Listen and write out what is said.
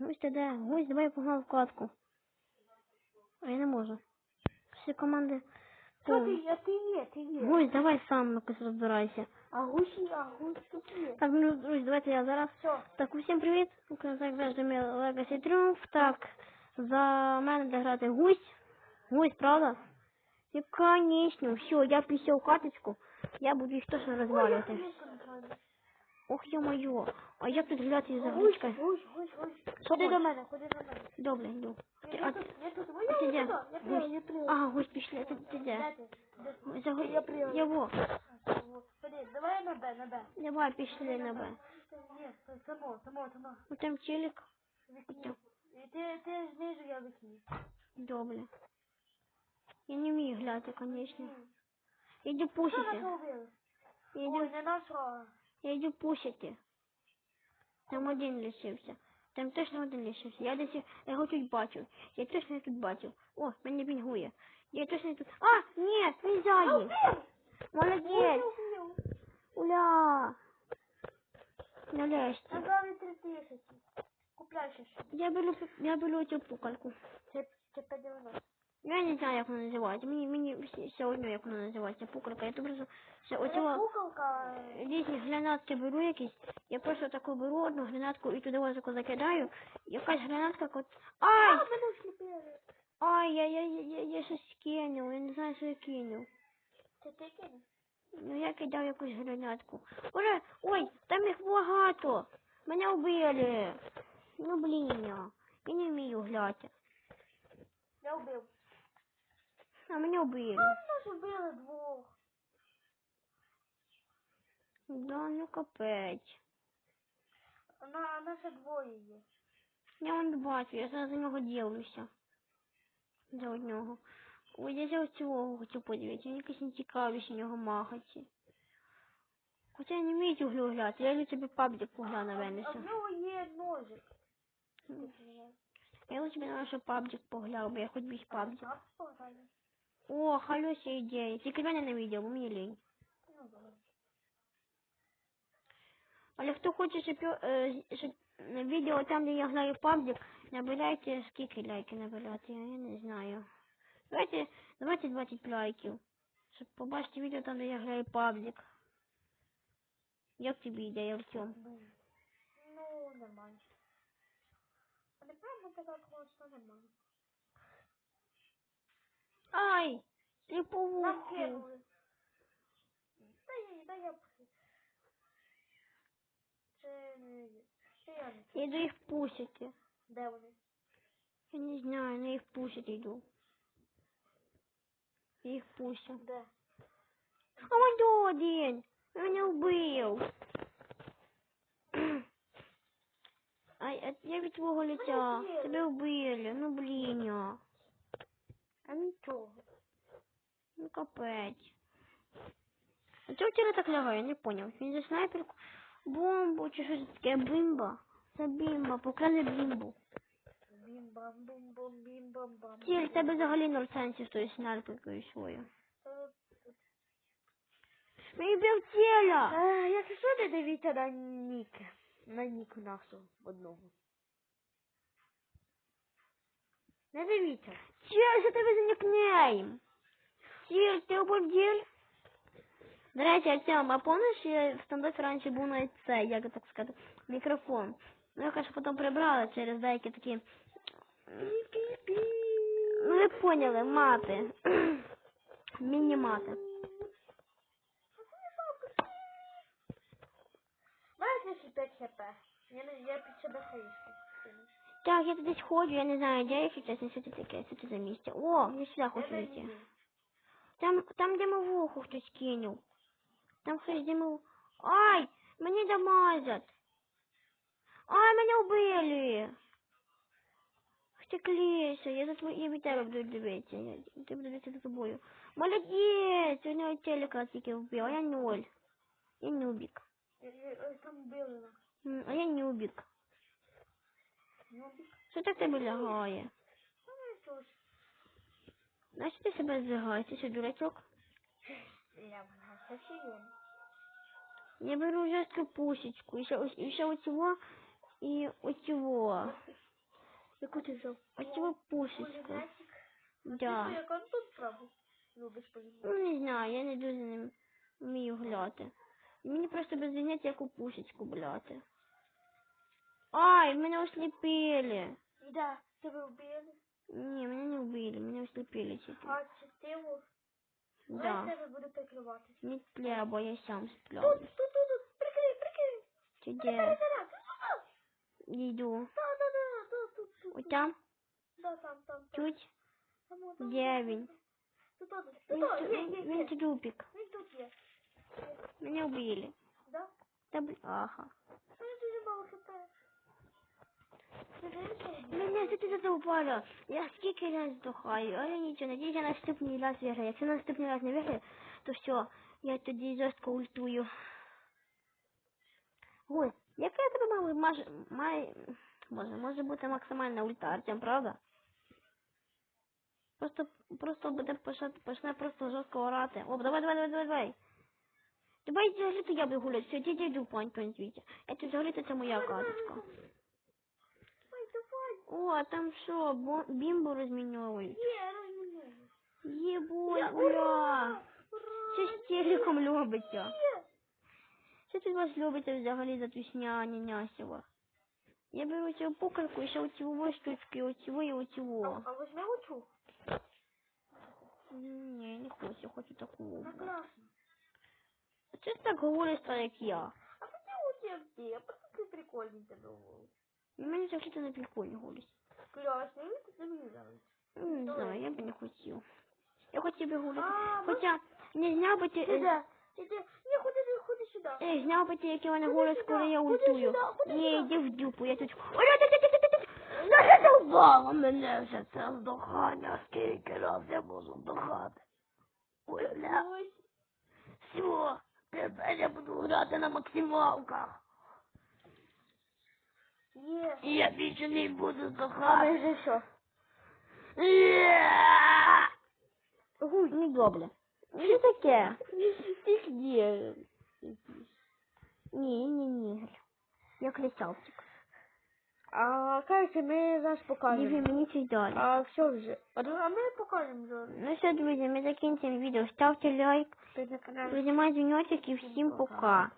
Гусь ти де? Гусь, давай погнав в катку. А я не можу. Всі команди. Що ти, а ти є, ти є. Гусь, давай сам якось розбирайся. А гусі, а гусь тут є. Так, ну, друзі, давайте я зараз. Все. Так, усім привіт. Так, завжди ми Legacy Triumph. Так, за мене буде грати гусь. Гусь, правда? І, конечно, все, я після каточку. Я буду їх точно розвалювати. Ох, ё-моё. А як тут гуляти за Гусь, гусь, гусь, гусь. Ходи до мене, ходи до мене. Добре, йду. Я А, тут, я тут, я тут, я я Гусь. Ага, пішли. Ти, ти де? Я прийду. Його. Ходи, давай на Б, на Б. Давай, пішли на Б. Ні, само, само, само. Ну там. І ти, ти знизу, я викину. Добре. Я не вмію гуляти, конечно. Я Що нас пушити. Ой, не нашого. Я йду пушити. Там один лишився. Там точно один лишився. Я десь я його тут бачив. Я точно тут бачив. О, мене пінгує. Я точно тут. А, ні, він ззаді. Молодець. Уля. Нарешті. Назвали три тисячі. Купляй щось. Я беру, я беру цю пукальку. Це, це 5,90. Я не знаю, як вона називається. Мені, мені все одно, як вона називається. Пукалка. Я просто ще оцього різні гранатки беру якісь. Я просто таку беру одну гранатку і туди ось закидаю. Якась гранатка кот. Ай! Ай, я, я, я, я, я щось кинув. Я не знаю, що я кинув. Це ти кинеш? Ну я кидав якусь гранатку. Уже, ой, там їх багато. Мене вбили. Ну блін, я. Я не вмію гляти. Я вбив. А мене вбили. Нас вбили двох. Да, ну капець. На, нас двоє є. Я вон бачу, я зараз за нього дивлюся. За одного. Ой, я за цього хочу подивитися. Мені якось не цікавість нього махати. Хоча я не вмію цю гру я собі паблік погляну А в нього є ножик. Я лучше б на що паблік погляв, бо я хоч більш паблік. О, халюся ідея. Тільки мене не відео, бо мені лінь. Але хто хоче, щоб, щоб на відео там, де я граю в паблік, набирайте скільки лайків набирати, я не знаю. Давайте, давайте 20 лайків. Щоб побачити відео там, де я граю паблік. Як тобі ідея, Артем? Ну, нормально. А не правда така класна нормально. Ай! Вуху. кинули. Та я, Я їх пушити. Де вони? Я не знаю, на їх йду. Я їх. Де? А мой один! Мене вбив. Ай, а я від твого лиця. Тебе вбили. Ну блін. А нічого. Ну капець. А чого вчора так лягає? Я не поняв. Він за снайперку бомбу чи щось таке бімба. Це бімба, покрали бімбу. Бім-бам-бум-бум-бім-бам-бам. Тіль, в тебе взагалі ноль сенсів тою снайперкою своєю. Е, Мій бив тіля! Е, Якщо що, не дивіться на нік. На нік нашу одного. Не дивіться. Що тебе за нікнейм? Тіль, ти оборділь? До речі, Артем, а помниш, я в стандарті раніше був навіть це, як так сказати, мікрофон. Ну, я, конечно, потім прибрала через деякі такі... Ну, ви поняли, мати. Міні-мати. Знаєш, якщо 5 хп? Я, я під себе. Так, я тут десь ходжу, я не знаю, де я сейчас, що це таке, що це за місце. О, я сюди хочу йти. Там, там де вуху хтось кинув. Там хтось де мов... Ай, мені дамазять. Ай, мене вбили. Втеклися, я за твої, я від тебе буду дивитися. Я, буду дивитися за тобою. Молодець, у нього телека тільки вбив, а я ноль. Я. М, А я нубік. Що так тебе лягає? що ти себе злягаєш? Ти що, дурачок? Я беру жорстку пушечку, і ще, ось- і ще оцього, і оцього. Яку ти взяв? Оцього пушечку. Да. Ти що, тут праву? Любиш пулемет? Ну, не знаю, я не дуже не вмію гуляти. Мені просто без заняття яку пушечку бляти. Ай, мене осліпили. Да, тебе вбили. Ні, мене не вбили, мене осліпили тільки. А чи ти його? Я Да. тебе буду прикривати. Не треба, я сам Тут, сплю. тут, тут, тут. Прикрий, прикрий. Чи Прикрий, де? заряд. Тут, Йду. Да, да, да, тут, тут, тут. Ось там? Да, там, там, там. Чуть? Там, о, там, Де там. він? Тут, тут, тут, Він, тут, ту- є, є, він, він є. трупик. Він тут є. Мене вбили. Да? Та бляха. Він дуже мало хп. Мене ти задовбала. Я скільки раз здохаю, але нічого, надіюсь, я наступний раз виграю. Якщо наступний раз не виграю, то все, я тоді жорстко ультую. Ой, яка я тебе маю, маж, має, може, бути максимальна ульта, Артем, правда? Просто, просто буде почне, почне просто жорстко орати. О, давай, давай, давай, давай, давай. Давай взагалі то я буду гуляти. Все, дідя йду, пань, пань, звідти. Я тут взагалі то це моя каточка. Ой, давай. О, а там що, бо- бімбу розміньовують? Є, розмінюй. Єбой, Я- ура! Ура! Що з телеком любиться? Є. Що тут вас любите взагалі за тусня нясіва? Я беру цю пукарку і ще оцього штучки, оцього і А, оцього. а возьми оцю. Ні, не хочу, я хочу таку. На класно. А чого ти так говориш, так як я? А ти оці як ти? Я просто ти прикольний тебе говорю. І мені взагалі то не прикольно говорить. Класний, він тут мені нравиться. Ну, Не знаю, я би не хотів. Я хотів би гуляти. Ну- Хоча не зняв би ти... Ти де? Ти? Ні, ходи, ходи сюди. Ей, зняв би ти, як я мене голос, коли я ультую. Ні, йди в дупу, я тут... Ну, задовбало мене вже це здохання, скільки раз я можу здохати. Ой, все, тепер я буду грати на максималках. Є. Я більше не буду А ви здохати. вже що? Гуй, не добре. Що таке? Піздє. Ні, ні, ні. Я кричалчик. А, кажется, ми зараз Диві, покажемо. мені щось далі. А все вже. А ну, а ми покажемо зараз. Ну все, друзі, ми закінчимо відео. Ставте лайк, Ти на каналі. прижимай дзвіночок і всім пока.